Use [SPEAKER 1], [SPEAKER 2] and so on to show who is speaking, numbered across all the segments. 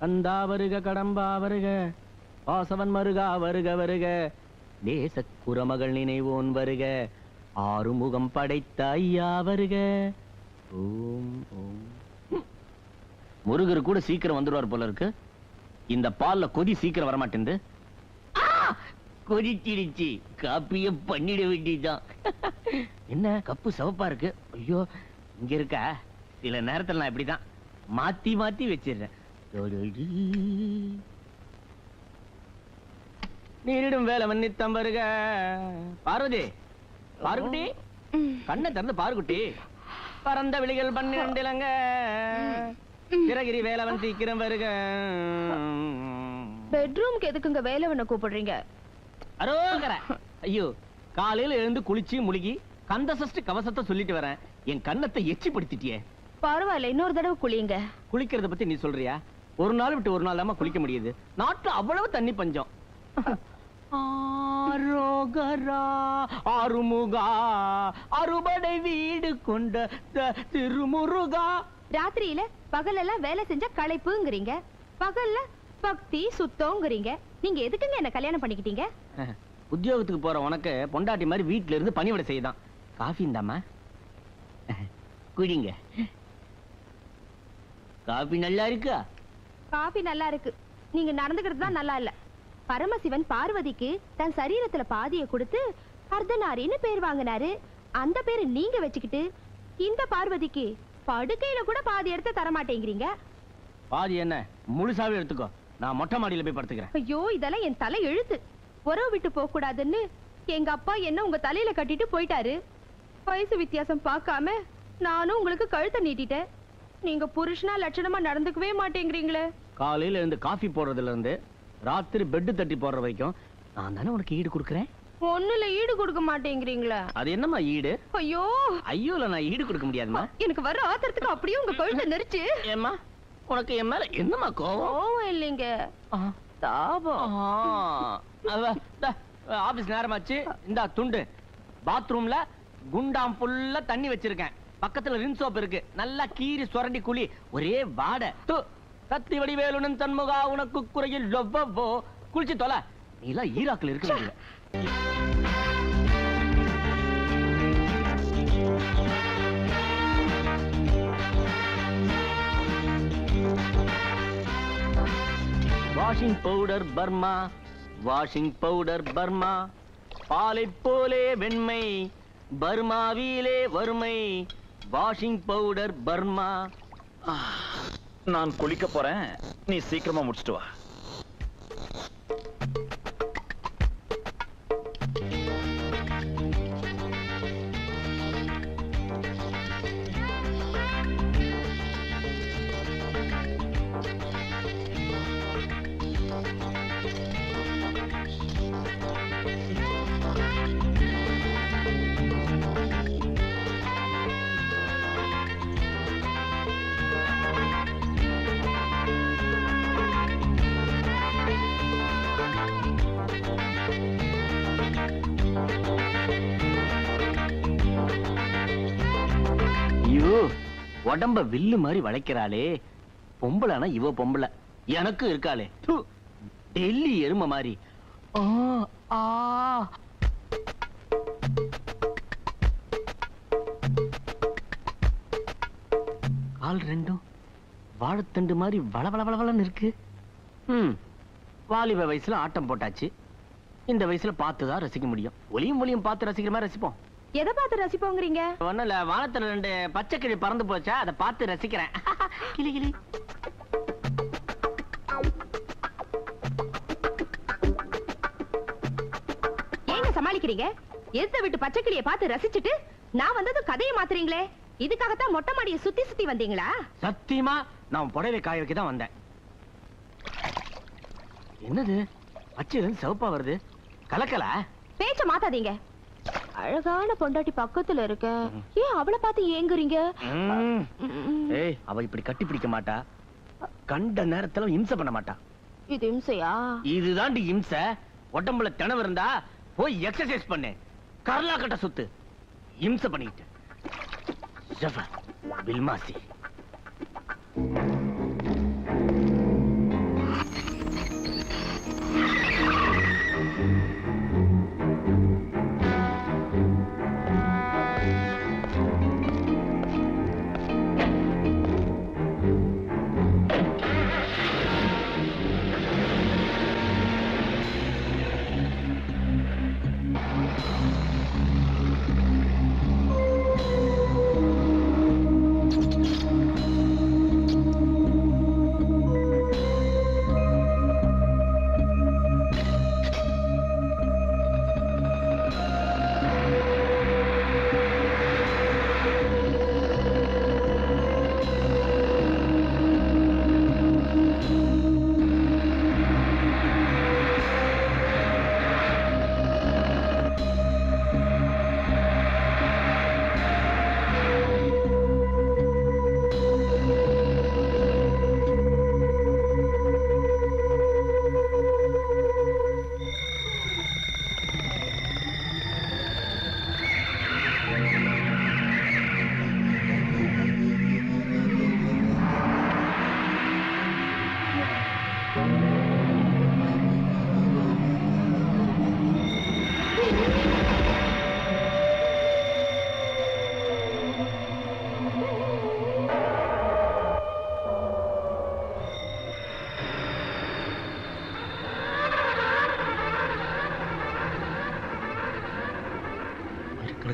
[SPEAKER 1] கந்தா வருக கடம்பா வருக வாசவன் மருகா வருக வருக. தேச குரமகள் நினைவோன் வருக. ஆறுமுகம் படைத்த ஐயா வருக. ஓம் ஓம். முருகர் கூட சீக்கிரம் வந்துடுவார் போல இருக்கு. இந்த பால்ல கொதி சீக்கிரம் வரமாட்டேந்து ஆ! கொதிச்சிடுச்சு. காப்பிய பண்ணிட வேண்டியதுதான். என்ன? கப்பு சிவப்பா இருக்கு. ஐயோ இங்க இருக்கா? சில நேரத்துல நான் இப்படிதான். மாத்தி மாத்தி வச்சிடுறேன். நீரிடும் வேலை மன்னித்தம் வருக. பார்வதி பாருக்குட்டி கண்ணை திறந்து பாருக்குட்டி பரந்த விழிகள் பன்னிரண்டிலங்க. சிறகிரி வேலவன் சீக்கிரம் வருக.
[SPEAKER 2] பெட்ரூம்க்கு எதுக்குங்க வேலவனை கூப்பிடுறீங்க?
[SPEAKER 1] அரோகர. ஐயோ காலையில எழுந்து குளிச்சு முழுகி கந்த சஷ்டி கவசத்தை சொல்லிட்டு வரேன். என் கண்ணத்தை எச்சி படுத்திட்டியே
[SPEAKER 2] பரவாயில்ல இன்னொரு தடவை குளியுங்க.
[SPEAKER 1] குளிக்கிறத பத்தி நீ சொல்றியா? ஒரு நாள் விட்டு ஒரு நாள் தான் குளிக்க முடியுது. நாட்டுல அவ்வளவு தண்ணி பஞ்சம். ஆரோகரா ஆறுமுகா அறுபடை வீடு கொண்ட திருமுருகா.
[SPEAKER 2] ராத்திரியில பகலெல்லாம் வேலை செஞ்சா களைப்புங்கிறீங்க. பகல்ல பக்தி சுத்தம்ங்கிறீங்க நீங்க எதுக்குங்க என்ன கல்யாணம் பண்ணிக்கிட்டீங்க?
[SPEAKER 1] உத்தியோகத்துக்கு போற உனக்கு பொண்டாட்டி மாதிரி வீட்ல இருந்து பணிவிடை செய்யுதான் காஃபி இந்தாமா குடிங்க. காஃபி நல்லா இருக்கா?
[SPEAKER 2] காபி நல்லா இருக்கு. நீங்க நடந்துக்கிறது தான் நல்லா இல்ல. பரமசிவன் பார்வதிக்கு தன் சரீரத்துல பாதிய கொடுத்து அர்த்தநாரின்னு பேர் வாங்கினாரு. அந்த பேரு நீங்க வச்சுக்கிட்டு இந்த பார்வதிக்கு படுக்கையில கூட பாதி எடுத்து தர மாட்டேங்கிறீங்க.
[SPEAKER 1] பாதி என்ன? முழுசாவே எடுத்துக்கோ. நான் மொட்டை மாடியில போய் படுத்துக்கிறேன்.
[SPEAKER 2] ஐயோ இதெல்லாம் என் தலை எழுத்து. உறவு விட்டு போக கூடாதுன்னு எங்க அப்பா என்ன உங்க தலையில கட்டிட்டு போயிட்டாரு. வயசு வித்தியாசம் பார்க்காம நானும் உங்களுக்கு கழுத்தை நீட்டிட்டேன். நீங்க புருஷனா லட்சணமா நடந்துக்கவே மாட்டேங்கிறீங்களே.
[SPEAKER 1] காலையில இருந்து காஃபி போடுறதுல இருந்து ராத்திரி பெட் தட்டி போடுற வரைக்கும் நான் தானே உனக்கு ஈடு கொடுக்குறேன்?
[SPEAKER 2] ஒண்ணுல ஈடு கொடுக்க மாட்டேங்கிறீங்களே.
[SPEAKER 1] அது என்னம்மா ஈடு?
[SPEAKER 2] ஐயோ.
[SPEAKER 1] ஐயோல நான் ஈடு கொடுக்க முடியாதுமா
[SPEAKER 2] எனக்கு வர ஆத்திரத்துக்கு அப்படியே உங்க கழுத்தை நெரிச்சு.
[SPEAKER 1] ஏம்மா? உனக்கு என் மேல என்னம்மா கோவம்?
[SPEAKER 2] கோவம் இல்லைங்க. தாபம்.
[SPEAKER 1] ஆபீஸ் நேரமாச்சு. இந்தா துண்டு. பாத்ரூம்ல குண்டாம் ஃபுல்லா தண்ணி வச்சிருக்கேன். பக்கத்துல ரின் சோப் இருக்கு. நல்லா கீறி சுரண்டி குழி. ஒரே வாட. கத்தி வடிவேலுடன் தன்முகா உனக்கு குறையில் லொவ்வோ குளிச்சு தொலை. நீ எல்லாம் ஈராக்கில் இருக்க washing powder Burma. Washing powder Burma. பாலை போலே வெண்மை. பர்மாவிலே வறுமை. வாஷிங் பவுடர் பர்மா
[SPEAKER 3] நான் குளிக்க போறேன். நீ சீக்கிரமா முடிச்சிட்டு வா.
[SPEAKER 1] உடம்ப வில்லு மாதிரி வளைக்கிறாளே. பொம்பளைனா இவ பொம்பளை. எனக்கு இருக்காளே. டெல்லி எருமை மாதிரி. ஆ, கால் ரெண்டும் வாழைத்தண்டு மாதிரி வள வள இருக்கு. ம் வாலிப வயசுல ஆட்டம் போட்டாச்சு. இந்த வயசுல பார்த்து தான் ரசிக்க முடியும். ஒளியும் ஒளியும் பார்த்து ரசிக்கிற மாதிரி ரசிப்போம்.
[SPEAKER 2] எதை பார்த்து ரசிப்போங்கிறீங்க?
[SPEAKER 1] ஒண்ணும் இல்ல வானத்துல ரெண்டு பச்சை கிளி பறந்து போச்சா அதை பார்த்து ரசிக்கிறேன். கிளி கிளி.
[SPEAKER 2] ஏங்க சமாளிக்கிறீங்க? எதிர்த்த விட்டு பச்சைக்கிளிய பார்த்து ரசிச்சுட்டு நான் வந்ததும் கதையை மாத்துறீங்களே? இதுக்காகத்தான் மொட்டை மாடியை சுத்தி சுத்தி வந்தீங்களா?
[SPEAKER 1] சத்தியமா நான் புடவை காய வைக்க தான் வந்தேன். என்னது? இருந்து சிவப்பா வருது. கலக்கல?
[SPEAKER 2] பேச்ச மாத்தாதீங்க. அழகான பொண்டாட்டி பக்கத்துல இருக்க. ஏன் அவளை பார்த்து ஏங்குறீங்க?
[SPEAKER 1] ஏய் அவ இப்படி கட்டி பிடிக்க மாட்டா. கண்ட நேரத்துல இம்சை பண்ண மாட்டா.
[SPEAKER 2] இது இம்சையா?
[SPEAKER 1] இதுதாண்டி இம்சை. உடம்புல திணவு இருந்தா போய் எக்ஸசைஸ் பண்ணு. கரலா கட்ட சுத்து. இம்சை பண்ணிக்கிட்டு. ஜஃபர், பில்மாசி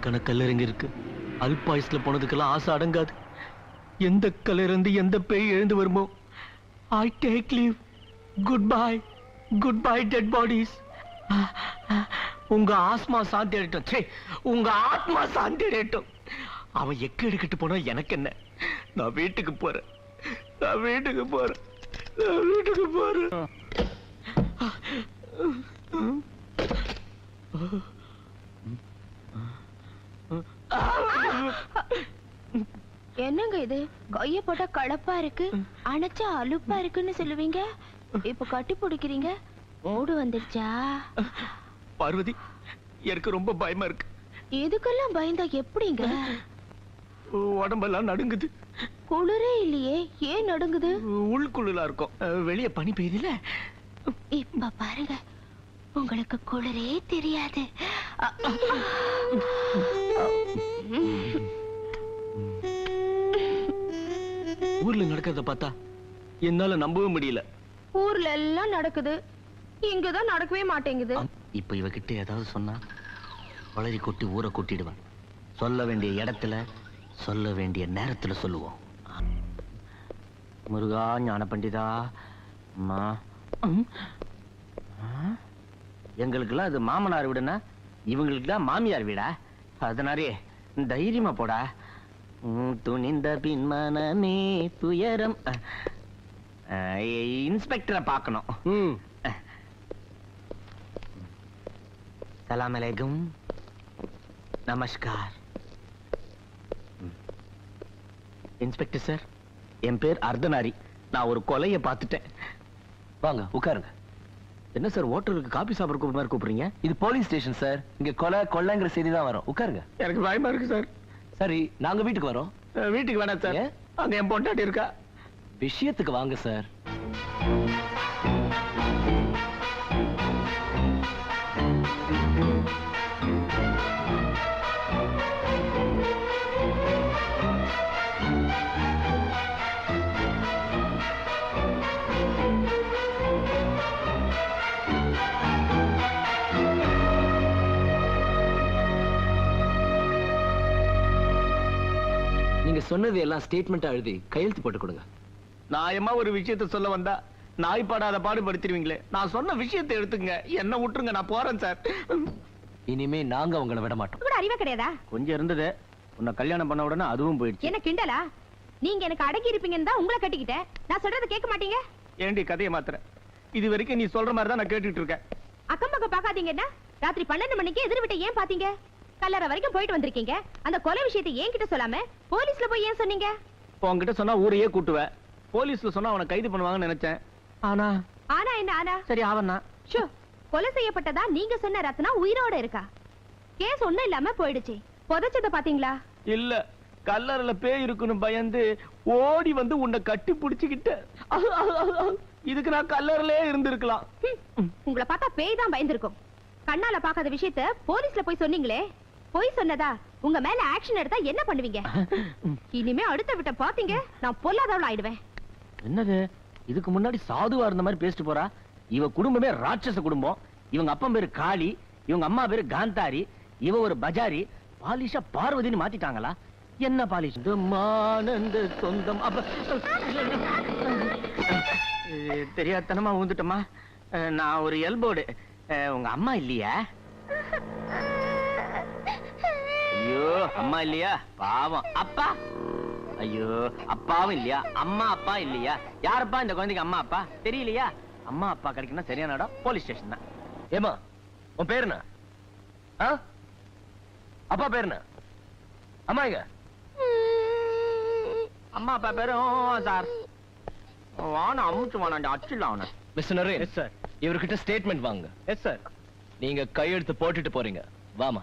[SPEAKER 1] ஆயிரக்கணக்கான கல்லறைங்க இருக்கு அல்பாயுஸ்ல போனதுக்கெல்லாம் ஆசை அடங்காது. எந்த கல்லறிந்து எந்த பேய் எழுந்து வருமோ? I take leave goodbye goodbye dead bodies உங்க ஆஸ்மா சாந்தி அடையட்டும். சே உங்க ஆத்மா சாந்தி அடையட்டும். அவன் எக்க எடுக்கிட்டு போனா எனக்கு என்ன? நான் வீட்டுக்கு போறேன். நான் வீட்டுக்கு போறேன். நான் வீட்டுக்கு போறேன்.
[SPEAKER 2] என்னங்க இது? கைய போட்டா களப்பா இருக்கு அணைச்சா அலுப்பா இருக்குன்னு சொல்லுவீங்க? இப்ப கட்டி பிடிக்கிறீங்க? மூடு வந்துருச்சா?
[SPEAKER 1] பார்வதி எனக்கு ரொம்ப பயமா இருக்கு.
[SPEAKER 2] இதுக்கெல்லாம் பயந்தா எப்படிங்க?
[SPEAKER 1] உடம்பெல்லாம் நடுங்குது.
[SPEAKER 2] குளிரே இல்லையே ஏன் நடுங்குது?
[SPEAKER 1] உள்குள்ளா இருக்கும். வெளியே பனி பெய்யுதுல.
[SPEAKER 2] இப்ப பாருங்க உங்களுக்கு குளிரே தெரியாது.
[SPEAKER 1] ஊர்ல நடக்கிறத பார்த்தா என்னால நம்பவே முடியல.
[SPEAKER 2] ஊர்ல எல்லாம் நடக்குது. இங்கதான் நடக்கவே மாட்டேங்குது.
[SPEAKER 1] இப்ப இவகிட்ட ஏதாவது சொன்னா வளரி கொட்டி ஊரை கொட்டிடுவேன். சொல்ல வேண்டிய இடத்துல சொல்ல வேண்டிய நேரத்துல சொல்லுவோம். முருகா ஞான பண்டிதா அம்மா. ம். ஆ? எங்களுக்கெல்லாம் அது மாமனார் வீடுனா இவங்களுக்குலாம் மாமியார் வீடா? அதனாலே தைரியமா போடா. துணிந்த பின்மனமே துயரம். அஹ், அஹ், இன்ஸ்பெக்டரை பார்க்கணும். சலாம் அலைக்கும். நமஸ்கார். இன்ஸ்பெக்டர் சார் என் பேர் அர்த்தநாரி. நான் ஒரு கொலையை பார்த்துட்டேன். வாங்க. உட்காருங்க. என்ன சார் ஹோட்டலுக்கு காபி சாப்பிட்ற மாதிரி கூப்பிடுறீங்க?
[SPEAKER 4] இது போலீஸ் ஸ்டேஷன் சார். இங்க கொலை கொள்ளைங்கிற செய்தி தான் வரும். உட்காருங்க.
[SPEAKER 1] எனக்கு பயமா இருக்கு சார்.
[SPEAKER 4] சரி நாங்க வீட்டுக்கு வரோம்.
[SPEAKER 1] வீட்டுக்கு வேணாம் சார்? அங்க என் பொண்டாட்டி இருக்கா?
[SPEAKER 4] விஷயத்துக்கு வாங்க சார். சொன்னது எல்லாம் ஸ்டேட்மெண்ட் எழுதி கையெழுத்து போட்டு கொடுங்க.
[SPEAKER 1] நியாயமா ஒரு விஷயத்த சொல்ல வந்தா நாய் பாடாத பாடுபடுத்திடுவீங்களே நான் சொன்ன விஷயத்தை எடுத்துங்க என்ன விட்டுருங்க. நான் போறேன் சார்.
[SPEAKER 4] இனிமே நாங்க உங்களை விட மாட்டோம்.
[SPEAKER 2] கூட அறிவே கிடையாதா?
[SPEAKER 1] கொஞ்சம் இருந்தது. உன்னை கல்யாணம் பண்ண உடனே அதுவும் போயிடுச்சு.
[SPEAKER 2] என்ன கிண்டலா? நீங்க எனக்கு அடங்கி இருப்பீங்கன்னு தான் உங்களை கட்டிக்கிட்டேன். நான் சொல்றத கேட்க மாட்டீங்க?
[SPEAKER 1] ஏண்டி கதையை மாத்துற? இது வரைக்கும் நீ சொல்ற மாதிரி தான் நான் கேட்டுட்டு இருக்கேன்.
[SPEAKER 2] அக்கம் பக்கம் பாக்காதீங்கன்னா ராத்திரி பன்னெண்டு மணிக்கு எதிர் விட்ட ஏன் பாத்தீங்க கல்லறை வரைக்கும் போயிட்டு வந்திருக்கீங்க. அந்த கொலை விஷயத்தை என்கிட்ட சொல்லாம போலீஸ்ல போய் ஏன் சொன்னீங்க?
[SPEAKER 1] உன்கிட்ட சொன்னா ஊரையே கூட்டுவேன். போலீஸ்ல சொன்னா அவனை கைது பண்ணுவாங்கன்னு நினைச்சேன். ஆனா?
[SPEAKER 2] ஆனா என்ன ஆனா?
[SPEAKER 1] சரி அவன்
[SPEAKER 2] ஷோ கொலை செய்யப்பட்டதா நீங்க சொன்ன ரத்னா உயிரோட இருக்கா? கேஸ் ஒண்ணும் இல்லாம போயிடுச்சு. புதைச்சத பாத்தீங்களா?
[SPEAKER 1] இல்ல கல்லறைல பேய் இருக்குன்னு பயந்து ஓடி வந்து உன்னை கட்டி பிடிச்சுக்கிட்ட. இதுக்கு நான் கல்லறையிலே இருந்திருக்கலாம்.
[SPEAKER 2] உங்களை பார்த்தா பேய் தான் பயந்துருக்கும். கண்ணால பார்க்காத விஷயத்த போலீஸ்ல போய் சொன்னீங்களே. போய் சொன்னதா? உங்க மேல ஆக்ஷன் எடுத்தா என்ன பண்ணுவீங்க? இனிமே அடுத்த விட்ட பாத்தீங்க நான் பொல்லாதவள் ஆயிடுவேன்.
[SPEAKER 1] என்னது? இதுக்கு முன்னாடி சாதுவா இருந்த மாதிரி பேசிட்டு போறா? இவ குடும்பமே ராட்சச குடும்பம். இவங்க அப்பன் பேரு காளி இவங்க அம்மா பேரு காந்தாரி இவ ஒரு பஜாரி. பாலிஷா பார்வதின்னு மாத்திட்டாங்களா? என்ன பாலிஷ்? மானந்த சொந்தம். அப்ப தெரியாதனமா ஊந்துட்டோமா? நான் ஒரு எல்போர்டு. உங்க அம்மா இல்லையா? ஐயோ அம்மா இல்லையா? பாவம். அப்பா? ஐயோ அப்பாவும் இல்லையா? அம்மா அப்பா இல்லையா? யாரப்பா இந்த குழந்தைக்கு அம்மா அப்பா? தெரியலையா? அம்மா அப்பா கிடைக்கணும் சரியான இடம் போலீஸ் ஸ்டேஷன் தான்.
[SPEAKER 4] ஏமா உன் பேர் என்ன ஆ? அப்பா பேர் என்ன அம்மா எங்க?
[SPEAKER 1] அம்மா அப்பா பேரும் சார். வான அமுச்சு வானாண்டி அச்சுல அவனை.
[SPEAKER 4] மிஸ்டர் நரேன்
[SPEAKER 1] எஸ் சார்
[SPEAKER 4] இவர்கிட்ட ஸ்டேட்மெண்ட் வாங்க
[SPEAKER 1] எஸ் சார்
[SPEAKER 4] நீங்க கையெழுத்து போட்டுட்டு போறீங்க. வாமா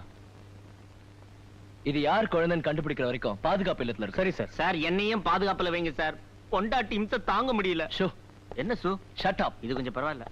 [SPEAKER 4] இது யார் குழந்தைன்னு கண்டுபிடிக்கிற வரைக்கும் பாதுகாப்பு இல்லத்துல இருக்கு
[SPEAKER 1] சரி சார். சார் என்னையும் பாதுகாப்புல வைங்க சார். பொண்டாட்டி இம்ச தாங்க முடியல.
[SPEAKER 4] ஷோ.
[SPEAKER 1] என்ன சு
[SPEAKER 4] ஷட் அப்
[SPEAKER 1] இது கொஞ்சம் பரவாயில்ல.